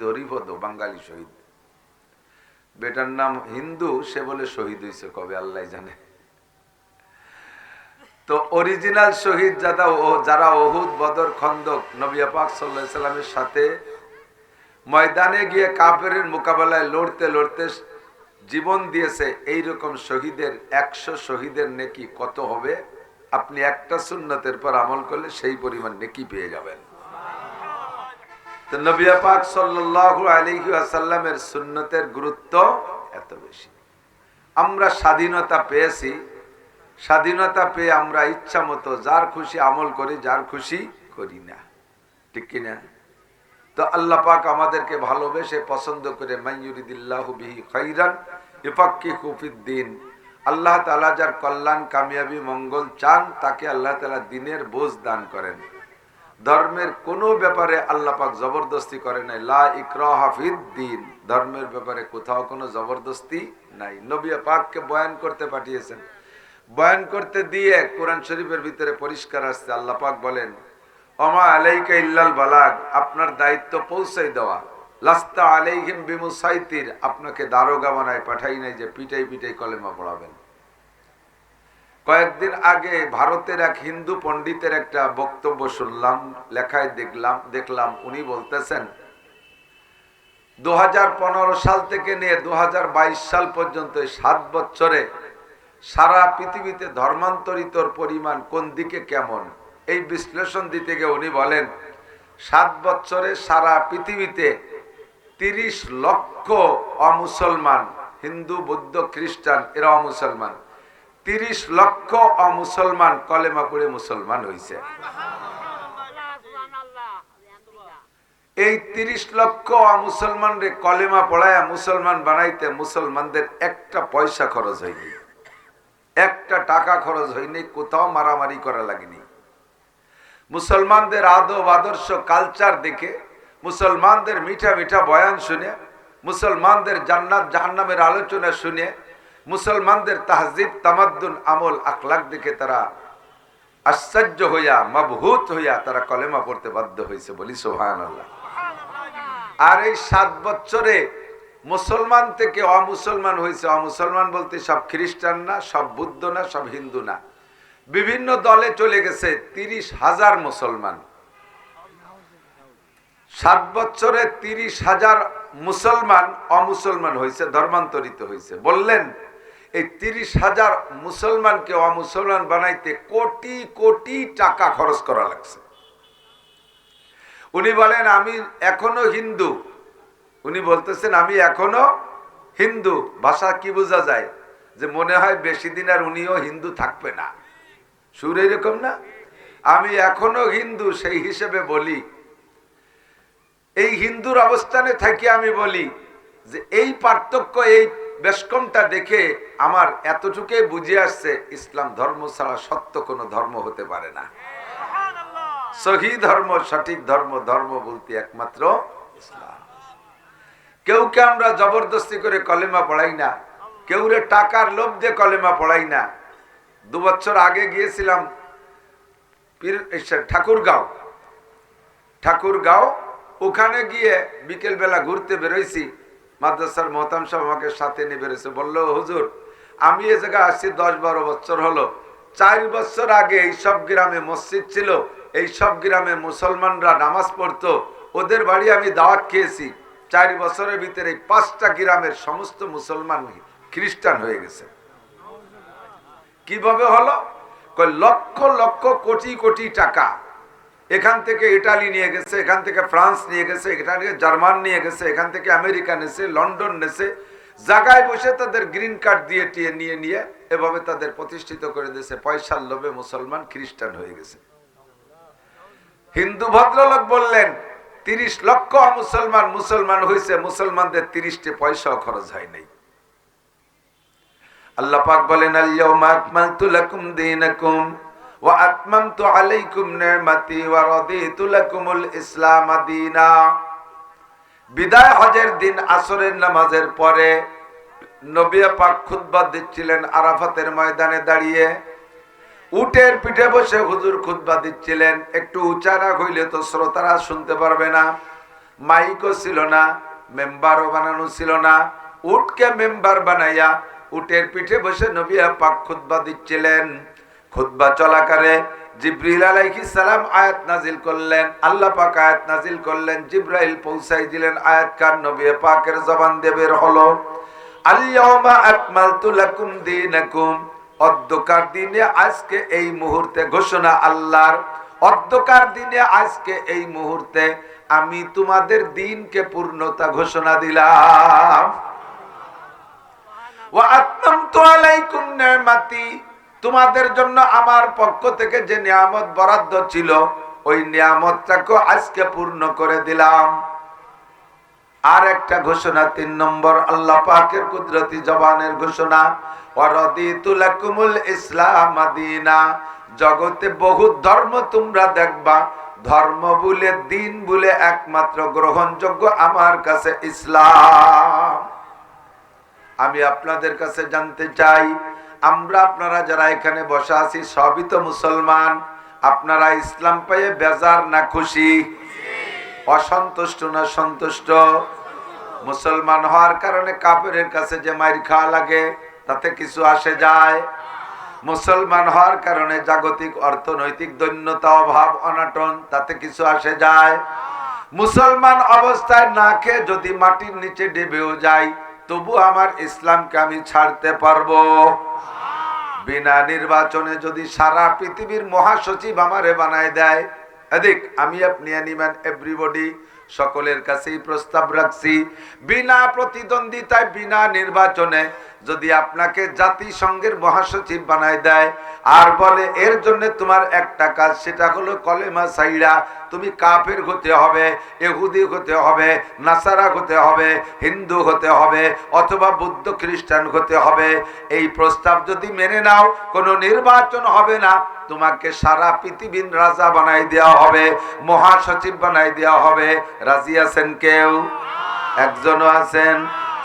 শহীদ, হরিপদ, বাঙালি শহীদ। Better নাম হিন্দু, সে বলে শহীদ হয়েছে কবে আল্লাহ জানে। তো অরিজিনাল শহীদ যারা ও যারা ওহুদ, বদর, খন্দক নবিয়া পাক সাল্লাহ সাল্লামের সাথে ময়দানে গিয়ে কাপের মোকাবেলায় লড়তে লড়তে জীবন দিয়েছে এই রকম শহীদের একশো শহীদের নেকি কত হবে? আপনি একটা সুন্নতের পর আমল করলে সেই পরিমাণ নেকি পেয়ে যাবেন। তো নবিয়া পাক সাল্লাল্লাহু আলাইহি ওয়াসাল্লামের সুন্নতের গুরুত্ব এত বেশি। আমরা স্বাধীনতা পেয়েছি, স্বাধীনতা পেয়ে আমরা ইচ্ছা মতো যার খুশি আমল করি, যার খুশি করি না। ঠিক কিনা তো আল্লাহ পাক আমাদেরকে ভালোবেসে পছন্দ করে মাইয়ুরিদিল্লাহু বিহি খাইরান ইফাক্কিহু ফিদ্দিন আল্লাহ তাআলা যার কল্যাণ, কামিয়াবি, মঙ্গল চান, তাকে আল্লাহ তাআলা দিনের বোঝ দান করেন। ধর্মের কোনো ব্যাপারে আল্লাহ পাক জবরদস্তি করে নাই। লা ইকরাহা ফিদ্দিন ধর্মের ব্যাপারে কোথাও কোনো জবরদস্তি নাই। নবী পাককে বয়ান করতে পাঠিয়েছেন। বয়ান করতে দিয়ে কোরআন শরীফের ভিতরে পরিষ্কার আসছে। আল্লাহ পাক বলেন অমা আলাইকা ইল্লাল বালাগ। আপনার দায়িত্ব পৌঁছাই দেওয়া। লাস্তা আলাইহিম বিমুসাইতির। আপনাকে দারোগা বানায় পাঠাই নাই যে পিটাই পিটাই কলেমা পড়াবেন। কয়েকদিন আগে ভারতের এক হিন্দু পণ্ডিতের একটা বক্তব্য শুনলাম, লেখায় দেখলাম দেখলাম। উনি বলতেছেন দু হাজার পনেরো সাল থেকে নিয়ে দু হাজার বাইশ সাল পর্যন্ত সাত বছরে সারা পৃথিবীতে ধর্মান্তরিতর পরিমাণ কোন দিকে কেমন? এই বিশ্লেষণ দিতে গিয়ে উনি বলেন, সাত বছরে সারা পৃথিবীতে তিরিশ লক্ষ অমুসলমান, হিন্দু, বৌদ্ধ, খ্রিস্টান, এরা অমুসলমান। তিরিশ লক্ষ অমুসলমান কলেমা পড়ে মুসলমান হয়েছে এই তিরিশ লক্ষ মুসলমান রে কলেমা পড়ায় মুসলমান বানাইতে মুসলমানদের একটা পয়সা খরচ হয়নি। একটা টাকা খরচ হয়নি, কোথাও মারামারি করা লাগেনি। মুসলমানদের আদব, আদর্শ, কালচার দেখে, মুসলমানদের মিঠা মিঠা বয়ান শুনে, মুসলমানদের জান্নাত জাহান্নামের আলোচনা শুনে মুসলমানদের তাহজিব, তামাদ্দুন, আমল, আখলাক দেখে তারা আশ্চর্য হইয়া, মবহুত হইয়া তারা কলেমা পড়তে বাধ্য হয়েছে বলি সোহান আর এই সাত বছরে মুসলমান থেকে অমুসলমান হয়েছে অমুসলমান বলতে সব খ্রিস্টান না, সব বুদ্ধ না, সব হিন্দু না। বিভিন্ন দলে চলে গেছে তিরিশ হাজার মুসলমান। সাত বছরে তিরিশ হাজার মুসলমান অমুসলমান হয়েছে ধর্মান্তরিত হয়েছে বললেন এই তিরিশ হাজার মুসলমানকে অমুসলমান বানাইতে কোটি কোটি টাকা খরচ করা লাগছে। উনি বলেন, আমি এখনও হিন্দু। উনি বলতেছেন, আমি এখনও হিন্দু। ভাষা কি বোঝা যায়? যে মনে হয় বেশি দিন আর উনিও হিন্দু থাকবে না। সুর এরকম না? আমি এখনও হিন্দু, সেই হিসেবে বলি। এই হিন্দুর অবস্থানে থাকি আমি বলি যে, এই পার্থক্য এই বেশকমটা দেখে আমার এতটুকুই বুঝে আসছে ইসলাম ধর্ম ছাড়া সত্য কোনো ধর্ম হতে পারে না। সহি ধর্ম সঠিক ধর্ম ধর্ম বলতে একমাত্র ইসলাম। কেউ কে আমরা জবরদস্তি করে কলেমা পড়াই না কেউ রে টাকার লোভ দিয়ে কলেমা পড়াই না। দু বছর আগে গিয়েছিলাম ঠাকুরগাঁও। ঠাকুরগাঁও ওখানে গিয়ে বিকেল বেলা ঘুরতে বেরোইছি। মাদ্রাসার মহতাম সাহেব আমাকে সাথে নিয়ে বেরোছে বলল, হুজুর, আমি এ জায়গায় আসছি দশ বারো বছর হলো। চার বছর আগে এই সব গ্রামে মসজিদ ছিল এই সব গ্রামে মুসলমানরা নামাজ পড়তো, ওদের বাড়ি আমি দাওয়াত খেয়েছি। চার বছরের ভিতরে পাঁচটা গ্রামের সমস্ত মুসলমান খ্রিস্টান হয়ে গেছে। কীভাবে হলো? লক্ষ লক্ষ কোটি কোটি টাকা এখান থেকে ইটালি নিয়ে গেছে, এখান থেকে ফ্রান্স নিয়ে গেছে, এখান থেকে জার্মান নিয়ে গেছে, এখান থেকে আমেরিকা নেছে, লন্ডন নেছে। জায়গায় বসে তাদের গ্রিন কার্ড দিয়ে টিয়ে নিয়ে নিয়ে এভাবে তাদের প্রতিষ্ঠিত করে দিয়েছে। পয়সার লোভে মুসলমান খ্রিস্টান হয়ে গেছে। হিন্দু ভদ্রলোক বললেন, তিরিশ লক্ষ মুসলমান মুসলমান হয়েছে মুসলমানদের তিরিশটি পয়সাও খরচ হয় নাই। আল্লাহ পাক বলেন আল্লাহুম্মা আকমালতু লাকুম দীনাকুম। আলাইকুম নি'মাতি ওয়া রাদিতু লাকুমুল ইসলাম দীনা। বিদায় হজের দিন আসরের নামাজের পরে নবী পাক খুতবা দিচ্ছিলেন আরাফাতের ময়দানে দাঁড়িয়ে। উটের পিঠে বসে হুজুর খুতবা দিচ্ছিলেন। একটু উঁচা না হইলে তো শ্রোতারা শুনতে পারবে না। মাইকও ছিল না, মেম্বারও বানানো ছিল না। উটকে মেম্বার বানাইয়া উটের পিঠে বসে নবী পাক খুতবা দিচ্ছিলেন। খুতবা চলাকালে জিব্রিল আলাইহিস সালাম আয়াত নাজিল করলেন, আল্লাহ পাক আয়াত নাজিল করলেন, জিব্রাইল পৌঁছাই দিলেন, আয়াত কার নবী পাকের জবান দেবের হলো। আকমালতু লাকুম দীনাকুম দিনে আজকে এই মুহূর্তে ঘোষণা আল্লাহর অধ্যকার দিনে আজকে এই মুহূর্তে আমি তোমাদের দিনকে পূর্ণতা ঘোষণা দিলাম। ওয়া আতমামতু আলাইকুম নি'মাতি তোমাদের জন্য আমার পক্ষ থেকে যে নিয়ামত বরাদ্দ ছিল, ওই নিয়ামতটাকে আজকে পূর্ণ করে দিলাম। আর একটা ঘোষণা, তিন নম্বর, আল্লাহ পাকের কুদরতি জবানের ঘোষণা ইসলাম জগতে বহু ধর্ম তোমরা দেখবা, ধর্ম বলে, দিন বলে একমাত্র গ্রহণযোগ্য আমার কাছে ইসলাম। আমি আপনাদের কাছে জানতে চাই আমরা আপনারা যারা এখানে বসে আছি, সবই তো মুসলমান। আপনারা ইসলাম পেয়ে বেজার না খুশি? অসন্তুষ্ট না সন্তুষ্ট? মুসলমান হওয়ার কারণে কাপড়ের কাছে যে মাইর খাওয়া লাগে, তাতে কিছু আসে যায়। মুসলমান হওয়ার কারণে জাগতিক অর্থনৈতিক দৈন্যতা, অভাব, অনাটন, তাতে কিছু আসে যায়। মুসলমান অবস্থায় না খেয়ে যদি মাটির নিচে ডেবেও যাই তবু আমার ইসলামকে আমি ছাড়তে পারব। বিনা নির্বাচনে যদি সারা পৃথিবীর মহাসচিব আমারে বানায় দেয়, এদিক, আমি আপনি অ্যানিম্যান এভরিবডি সকলের কাছেই প্রস্তাব রাখছি। বিনা প্রতিদ্বন্দ্বিতায়, বিনা নির্বাচনে যদি আপনাকে জাতিসংঘের মহাসচিব বানায় দেয় আর বলে, এর জন্য তোমার একটা কাজ, সেটা হলো কলেমা সাইরা। তুমি কাফের হতে হবে এহুদি হতে হবে, নাসারা হতে হবে, হিন্দু হতে হবে, অথবা বুদ্ধ খ্রিস্টান হতে হবে। এই প্রস্তাব যদি মেনে নাও, কোনো নির্বাচন হবে না। তোমাকে সারা পৃথিবীর রাজা বানাই দেওয়া হবে, মহাসচিব বানাই দেওয়া হবে। রাজি আছেন কেউ? একজনও আছেন?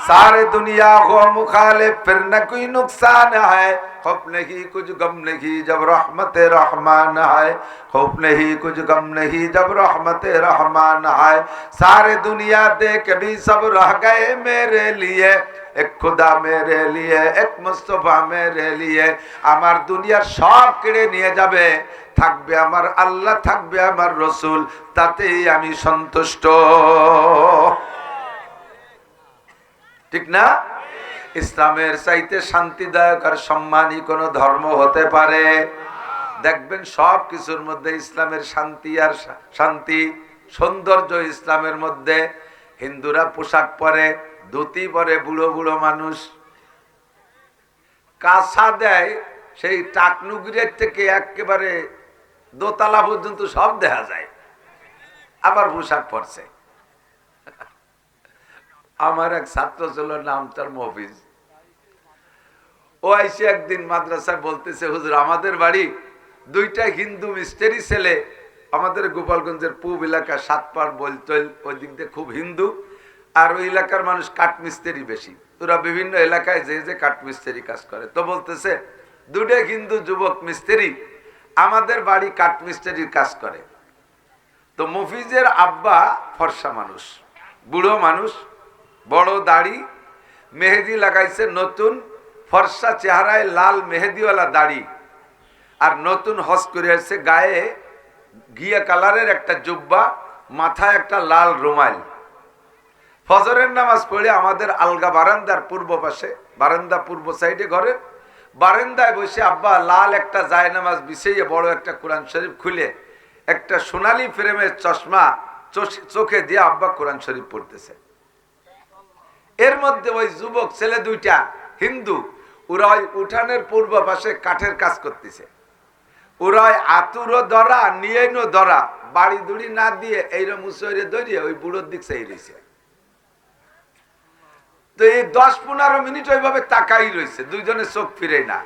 सारे दुनिया को मुखालिफ फिर न कोई नुकसान है खौफ नहीं कुछ गम नहीं जब रहमत रहमान है खौफ नहीं कुछ गम नहीं जब रहमत रहमान है सारे दुनिया देख भी सब रह गए मेरे लिए এক খুদা মেরে লিয়ে এক মুস্তফা মেরে লিয়ে আমার দুনিয়ার সব কেড়ে নিয়ে যাবে থাকবে আমার আল্লাহ থাকবে আমার রসুল তাতেই আমি সন্তুষ্ট ঠিক না? ইসলামের চাইতে শান্তিদায়ক আর সম্মানী কোন ধর্ম হতে পারে। দেখবেন সব কিছুর মধ্যে ইসলামের শান্তি আর শান্তি, সৌন্দর্য ইসলামের মধ্যে। হিন্দুরা পোশাক পরে, ধুতি পরে, বুড়ো বুড়ো মানুষ। কাঁসা দেয়, সেই টাকনুগিরের থেকে একেবারে দোতলা পর্যন্ত সব দেখা যায়। আবার পোশাক পরছে। আমার এক ছাত্র ছিল, নাম তার মফিজ। ও আইসে একদিন মাদ্রাসায় বলতেছে, হুজুর, আমাদের বাড়ি দুইটা হিন্দু মিস্ত্রি ছেলে, আমাদের গোপালগঞ্জের পূব এলাকা সাতপাড় বলতল ওই দিক দিয়ে খুব হিন্দু, আর ওই এলাকার মানুষ কাঠমিস্ত্রি বেশি। ওরা বিভিন্ন এলাকায় যে যে কাঠমিস্ত্রি কাজ করে। তো বলতেছে দুটো হিন্দু যুবক মিস্ত্রি আমাদের বাড়ি কাঠমিস্ত্রির কাজ করে। তো মফিজের আব্বা ফর্সা মানুষ, বুড়ো মানুষ বড় দাড়ি, মেহেদি লাগাইছে নতুন, ফর্সা চেহারায় লাল মেহেদিওয়ালা দাড়ি। আর নতুন হস করে আসছে গায়ে গিয়া কালারের একটা জুব্বা, মাথায় একটা লাল রুমাল। ফজরের নামাজ পড়ে আমাদের আলগা বারান্দার পূর্ব পাশে, বারান্দা পূর্ব সাইডে ঘরের বারান্দায় বসে আব্বা লাল একটা জায় নামাজ বিছিয়ে বড় একটা কোরআন শরীফ খুলে, একটা সোনালি ফ্রেমের চশমা চোখে দিয়ে আব্বা কোরআন শরীফ পড়তেছে। এর মধ্যে ওই যুবক ছেলে দুইটা, হিন্দু ওরা উঠানের পূর্ব পাশে কাঠের কাজ করতেছে। ওরা ওই আতুরও ধরা ধরা, বাড়ি দুড়ি না দিয়ে এইরকম মুসরে ধরিয়ে ওই বুড়োর দিক সেই রয়েছে তো এই দশ পনেরো মিনিট ওইভাবে তাকাই রয়েছে দুইজনে চোখ ফিরে না।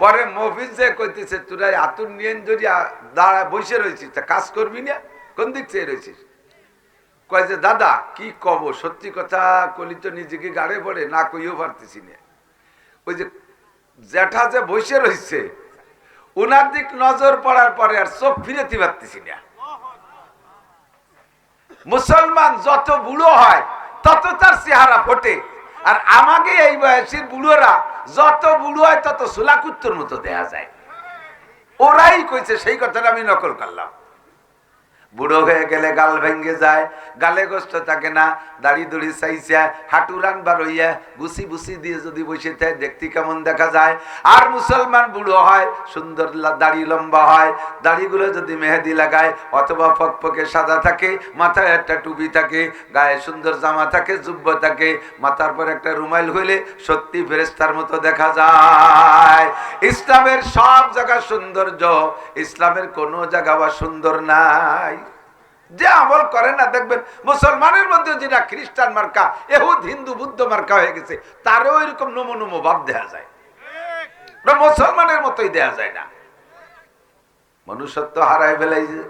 পরে মফিজ যে কইতেছে, তোরা আতুর নিয়ে যদি দাঁড়া, বসে রয়েছিস তা কাজ করবি না? কোন দিক চেয়ে রয়েছিস কয় যে, দাদা, কি কব? সত্যি কথা কলি তো নিজেকে গাড়ে পড়ে, না কইও পারতেছি না। ওই যে, জ্যাঠা যে বসে রয়েছে ওনার দিক নজর পড়ার পরে আর চোখ ফিরেতে পারতেছি না। মুসলমান যত বুড়ো হয়, তত তার চেহারা ফোটে। আর আমাকে এই বয়সের বুড়োরা যত বুড়ো হয়, তত সুলাকুত্তর মতো দেয়া যায়। ওরাই কইছে, সেই কথাটা আমি নকল করলাম। বুড়ো হয়ে গেলে গাল ভেঙ্গে যায়, গালে গোস্ত থাকে না, দাড়ি দুড়ি চাইছে হাঁটু রানবার হইয়া বুসি বুসি দিয়ে যদি বসে থাকে, দেখতে কেমন দেখা যায়। আর মুসলমান বুড়ো হয়, সুন্দর দাড়ি লম্বা হয়, দাড়িগুলো যদি মেহেদি লাগায়, অথবা ফকফকে সাদা থাকে, মাথায় একটা টুপি থাকে, গায়ে সুন্দর জামা থাকে, জুব্ব থাকে, মাথার পর একটা রুমাইল হইলে সত্যি ফেরেস্তার মতো দেখা যায়। ইসলামের সব জায়গা সৌন্দর্য, ইসলামের কোনো জায়গা বা সুন্দর নাই। যে আমল করে না, দেখবেন মুসলমানের মধ্যে যেটা খ্রিস্টান মার্কা, এহুদ, হিন্দু, বুদ্ধ মার্কা হয়ে গেছে, তারও এরকম নমো নমো ভাব দেওয়া যায়। মুসলমানের মতোই দেয়া যায় না। মনুষ্যত্ব হারায় ফেলাইছে।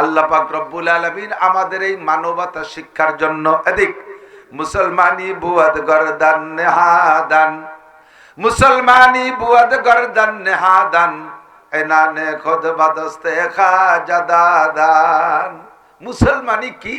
আল্লাহ পাক রব্বুল আলমিন আমাদের এই মানবতা শিক্ষার জন্য এদিক, মুসলমানি বুয়াদ গরদান নেহাদান মুসলমানি বুয়াদ গরদান নেহাদান এনানে খোদ বাদস্তে খা জাদাদান মুসলমানি কি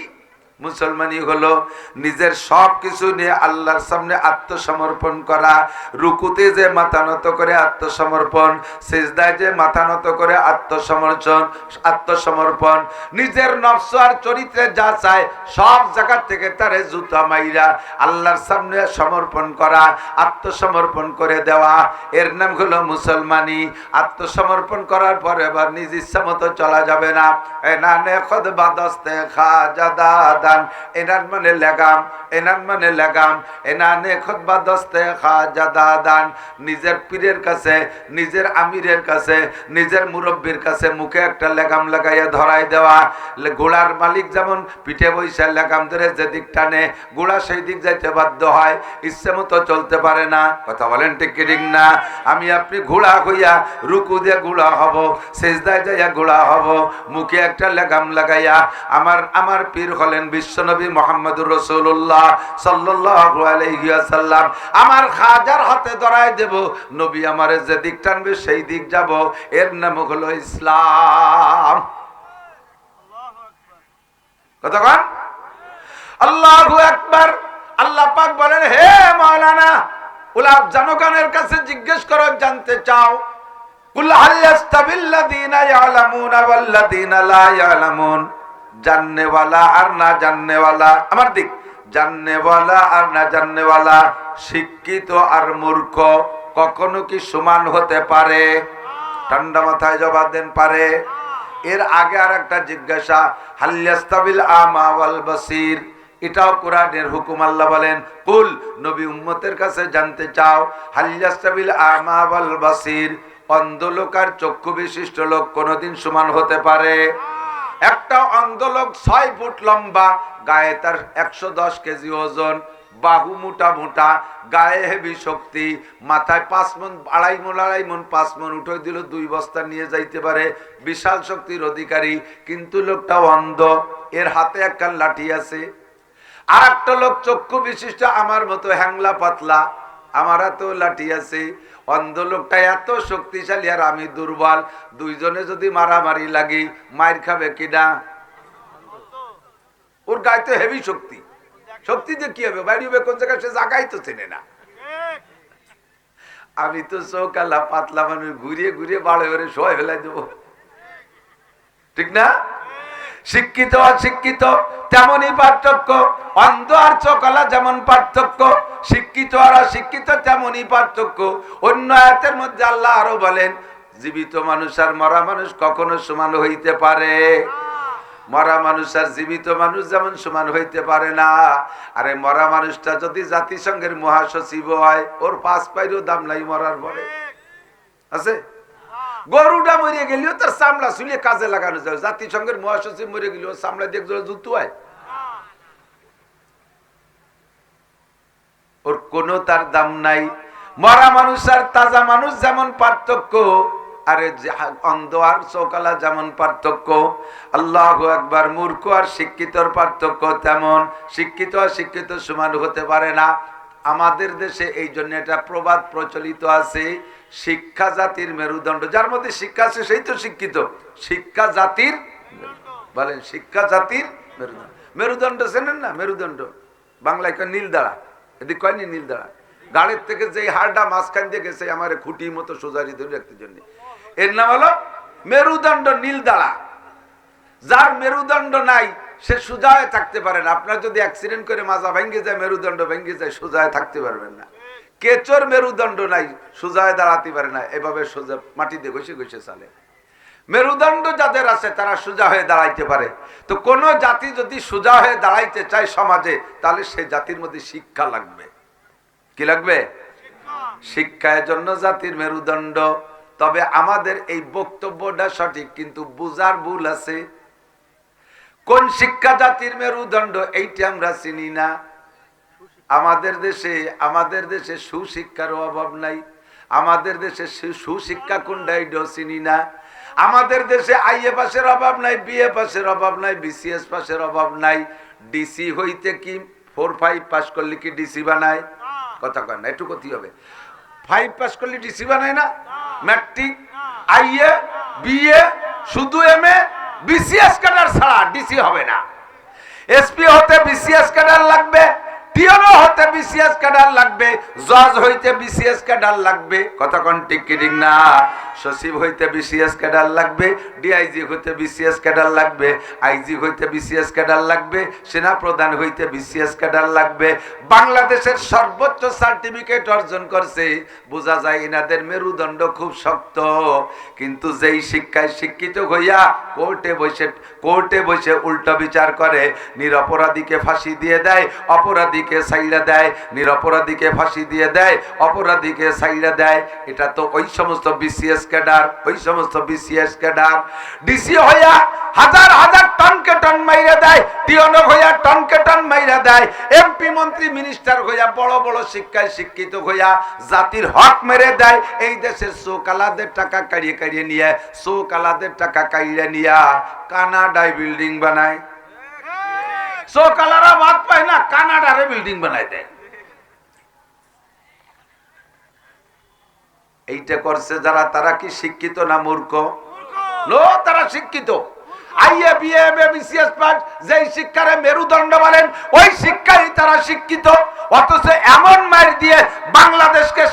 মুসলমানি হলো, নিজের সব কিছু নিয়ে আল্লাহর সামনে আত্মসমর্পণ করা, রুকুতে যে মাথা নত করে আত্মসমর্পণ, সেজদায় যে মাথা নত করে আত্মসমর্পণ আত্মসমর্পণ, নিজের নফস আর চরিত্রে যা চায় সব জায়গা থেকে তারে জুতা মাইরা আল্লাহর সামনে সমর্পণ করা, আত্মসমর্পণ করে দেওয়া। এর নাম হলো মুসলমানি। আত্মসমর্পণ করার পরে এবার নিজ ইচ্ছা মতো চলা যাবে না। এ এনানে খদ বাদস্তে খা জাদা দান এনার মানে এনার মানে এনানে খদ বাদস্তে খা জাদা দান নিজের পীরের কাছে, নিজের আমিরের কাছে, নিজের মুরব্বীর কাছে মুখে একটা লাগাইয়া ধরাই দেওয়া। ঘোড়ার মালিক যেমন পিঠে বৈশা লেগাম ধরে যেদিক টানে ঘোড়া সেই দিক যাইতে বাধ্য হয়, ইচ্ছে মতো চলতে পারে না। কথা বলেন ঠিক না? আমি আপনি ঘোড়া হইয়া রুকু দিয়ে ঘোড়া হব, সেজদায় যাইয়া ঘোড়া হব, মুখে একটা লেগাম লাগাইয়া, আমার আমার পীর হলেন বিশ্বনবী মোহাম্মদুর রসুল্লাহ সাল্লাল্লাহু আলাইহি আমার খাজার হাতে ধরাই দেব, নবী আমারে যে দিক টানবে সেই দিক যাব। এর নাম হলো ইসলাম। কতক্ষণ আল্লাহু আকবার। আল্লাহ পাক বলেন, হে মাওলানা উলা জনগণের কাছে জিজ্ঞেস করো, জানতে চাও। কুল হাল ইয়াস্তাবিল্লাযীনা ইয়ালামুনা ওয়াল্লাযীনা লা ইয়ালামুন। জাননেওয়ালা আর না জাননেওয়ালা। আমার দিক, জাননেওয়ালা আর না জাননেওয়ালা, শিক্ষিত আর মূর্খ, কখনো কি সমান হতে পারে? ঠান্ডা মাথায় জবাব দেন, পারে। এর আগে আর একটা জিজ্ঞাসা হাল্লাস্তাবিল আমা ওয়াল বাসির? এটাও কোরআনের হুকুম, আল্লাহ বলেন, কুল, নবী উম্মতের কাছে জানতে চাও হাল্লাস্তাবিল আমা ওয়াল বাসির? অন্ধ লোক আর চক্ষু বিশিষ্ট লোক কোনোদিন সমান হতে পারে? একটা অন্ধ লোক ছয় ফুট লম্বা, গায়ে তার একশো দশ কেজি ওজন, বাহু মোটা মোটা, গায়ে হেবি শক্তি, মাথায় পাঁচ মন, আড়াই মন আড়াই মন, পাঁচ মন উঠে দিল, দুই বস্তা নিয়ে যাইতে পারে, বিশাল শক্তির অধিকারী, কিন্তু লোকটা অন্ধ, এর হাতে একখান লাঠি আছে। আর একটা লোক চক্ষু বিশিষ্ট, আমার মতো হ্যাংলা পাতলা আমার হাতেও লাঠি আছে। অন্ধ লোকটা এত শক্তিশালী আর আমি দুর্বল। দুইজনে যদি মারামারি লাগি মার খাবে কিনা ওর গায়ে তো হেভি শক্তি। শক্তি যে কি হবে? বাইরে হবে, কোন জায়গায়? সে জায়গায় তো চেনে না। আমি তো চৌকালা পাতলা মানুষ ঘুরিয়ে ঘুরিয়ে বাড়ে বেড়ে সবাই ফেলাই দেবো। ঠিক না? শিক্ষিত, অশিক্ষিত, তেমনই পার্থক্য। অন্ধ আর চকলা যেমন পার্থক্য, শিক্ষিত আর অশিক্ষিত তেমনই পার্থক্য। অন্য আয়াতের মধ্যে আল্লাহ আরও বলেন, জীবিত মানুষ আর মরা মানুষ কখনো সমান হইতে পারে। মরা মানুষ আর জীবিত মানুষ যেমন সমান হইতে পারে না। আরে মরা মানুষটা যদি জাতিসংঘের মহাসচিব হয়, ওর পাঁচ পাইরও দাম নাই মরার পরে। আছে? গরুটা মরে গেলেও তার চামড়া চুলিয়ে কাজে লাগানো যায়। জাতিসংঘের মহাসচিব মরে গেলেও চামড়া দিয়ে জুতো হয়। ওর কোনো তার দাম নাই। মরা মানুষ আর তাজা মানুষ যেমন পার্থক্য, আরে অন্ধ আর চৌকালা যেমন পার্থক্য, আল্লাহ একবার মূর্খ আর শিক্ষিতর পার্থক্য তেমন। শিক্ষিত আর শিক্ষিত সমান হতে পারে না। আমাদের দেশে এই জন্য এটা প্রবাদ প্রচলিত আছে। শিক্ষা জাতির মেরুদণ্ড, যার মধ্যে শিক্ষা আছে সেই তো শিক্ষিত। শিক্ষা জাতির বলেন, শিক্ষা জাতির মেরুদণ্ড। মেরুদণ্ড চেনেন না? মেরুদণ্ড। বাংলায় কয় নীল দাঁড়া। এদিক কয়নি নীল দাঁড়া। গাড়ির থেকে যে হাড়টা মাঝখান দিয়ে গেছে, আমার খুঁটি মতো সোজারি ধরে রাখতে জন্য। এর নাম হলো মেরুদণ্ড নীল দাঁড়া। যার মেরুদণ্ড নাই সে সোজায় থাকতে পারে না। আপনার যদি অ্যাক্সিডেন্ট করে মাজা ভেঙে যায়, মেরুদণ্ড ভেঙে যায়, সোজায় থাকতে পারবেন না। কেচর মেরুদণ্ড নাই, সোজায় দাঁড়াতে পারে না। এভাবে সোজা মাটিতে ঘষে ঘষে চালে। মেরুদণ্ড যাদের আছে, তারা সোজা হয়ে দাঁড়াইতে পারে। তো কোন জাতি যদি সোজা হয়ে দাঁড়াইতে চায় সমাজে, তাহলে সে জাতির মধ্যে শিক্ষা লাগবে। কি লাগবে? শিক্ষার জন্য জাতির মেরুদণ্ড। তবে আমাদের এই বক্তব্যটা সঠিক, কিন্তু বুজার ভুল আছে। কোন শিক্ষা জাতির মেরুদণ্ড এইটা আমরা চিনি না। আমাদের দেশে আমাদের দেশে সুশিক্ষার অভাব নাই। আমাদের দেশে সুশিক্ষা কোনটা এটাও চিনি না। আমাদের দেশে আইএ পাসের অভাব নাই, বিএ পাসের অভাব নাই, বিসিএস পাসের অভাব নাই। ডিসি হইতে কি ফোর, ফাইভ পাস করলে কি ডিসি বানায়? কথা কয় না, একটু কথি হবে। ফাইভ পাস করলে ডিসি বানায় না? ম্যাট্রিক, আইএ, বিএ, শুধু এম এ বিসিএস ক্যাডার ছাড়া ডিসি হবে না। এসপি হতে বিসিএস ক্যাডার লাগবে। টিওনো হতে বিসিএস ক্যাডার লাগবে, জজ হইতে বিসিএস ক্যাডার লাগবে, কথা কোন ঠিক কি ঠিক না? সচিব হইতে বিসিএস ক্যাডার লাগবে ডিআইজি হইতে বিসিএস ক্যাডার লাগবে আইজি হইতে বিসিএস ক্যাডার লাগবে সেনা প্রধান হইতে বিসিএস ক্যাডার লাগবে। বাংলাদেশের সর্বোচ্চ সার্টিফিকেট অর্জন করছে, বোঝা যায় এনাদের মেরুদণ্ড খুব শক্ত। কিন্তু যেই শিক্ষায় শিক্ষিত হইয়া কোর্টে বসে কোর্টে বসে উল্টো বিচার করে, নিরপরাধীকে ফাঁসি দিয়ে দেয় অপরাধীকে সাইড়া দেয়, নিরপরাধীকে ফাঁসি দিয়ে দেয়, অপরাধীকে সাইড়া দেয়। এটা তো ওই সমস্ত বিসিএস ক্যাডার, ওই সমস্ত বিসিএস ক্যাডার। ডিসি হইয়া হাজার হাজার টনকে টন মাইরা দেয় টিওনো হইয়া টনকে টন মাইরা দেয় এমপি মন্ত্রী মিনিস্টার হইয়া বড় বড় শিক্ষায় শিক্ষিত হইয়া জাতির হক মেরে দেয়। এই দেশের সোকালাদের টাকা কাড়িয়ে কাড়িয়ে নিয়ে সোকালাদের টাকা কাড়িয়ে নিয়া কানাডায় বিল্ডিং বানায়। সোকালারা বাদ পায় না কানাডারে বিল্ডিং বানাই দেয়। এইটা করছে যারা তারা কি শিক্ষিত না মূর্খ? নো তারা শিক্ষিত। যেই শিক্ষারে মেরুদণ্ড বলেন, ওই তারা শিক্ষিত। অথচ এমন মার দিয়ে বাংলাদেশকে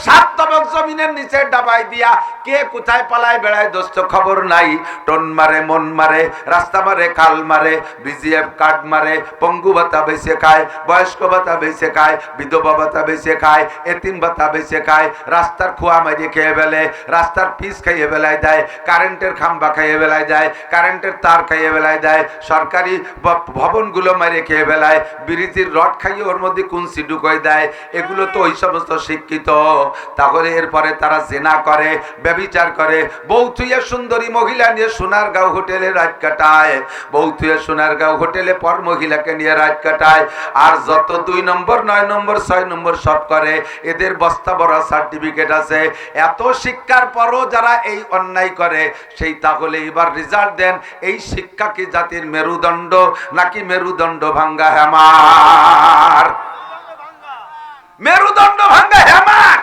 জমিনের নিচে ডাবাই দিয়া কে কোথায় পালায় বেড়ায় দোস্ত খবর নাই। টন মারে, মন মারে, রাস্তা মারে, খাল মারে, বিজিএফ কার্ড মারে, পঙ্গু ভাতা বেছে খায়, বয়স্ক ভাতা বেছে খায়, বিধবা ভাতা বেছে খায়, এতিম ভাতা বেছে খায়, রাস্তার খোয়া মারিয়ে খেয়ে ফেলে, রাস্তার পিস খাইয়ে বেলায় দেয়, কারেন্টের খাম্বা খাইয়ে বেলায় দেয়, কারেন্টের তার খাইয়ে বেলায় দেয় সরকারি ভবনগুলো মারিয়ে খেয়ে বেলায়, বিরিতির রড খাইয়ে ওর মধ্যে কুঞ্চি ঢুকাই দেয়, এগুলো তো ওই সমস্ত শিক্ষিত। তাহলে এরপরে তারা জেনা করে, ব্যবিচার করে। বৌথুইয়া সুন্দরী মহিলা নিয়ে সোনারগাঁও হোটেলে রাত কাটায়। বৌথুইয়া সোনারগাঁও হোটেলে পর মহিলাকে নিয়ে রাত কাটায়। আর যত দুই নম্বর, নয় নম্বর, ছয় নম্বর সব করে, এদের বস্তা বড় সার্টিফিকেট আছে। এত শিক্ষার পরও যারা এই অন্যায় করে, সেই তাহলে এবার রেজাল্ট দেন। এই শিক্ষা কি জাতির মেরুদণ্ড? নাকি মেরুদণ্ড ভাঙ্গা হেমার? মেরুদণ্ড ভাঙ্গা হেমার!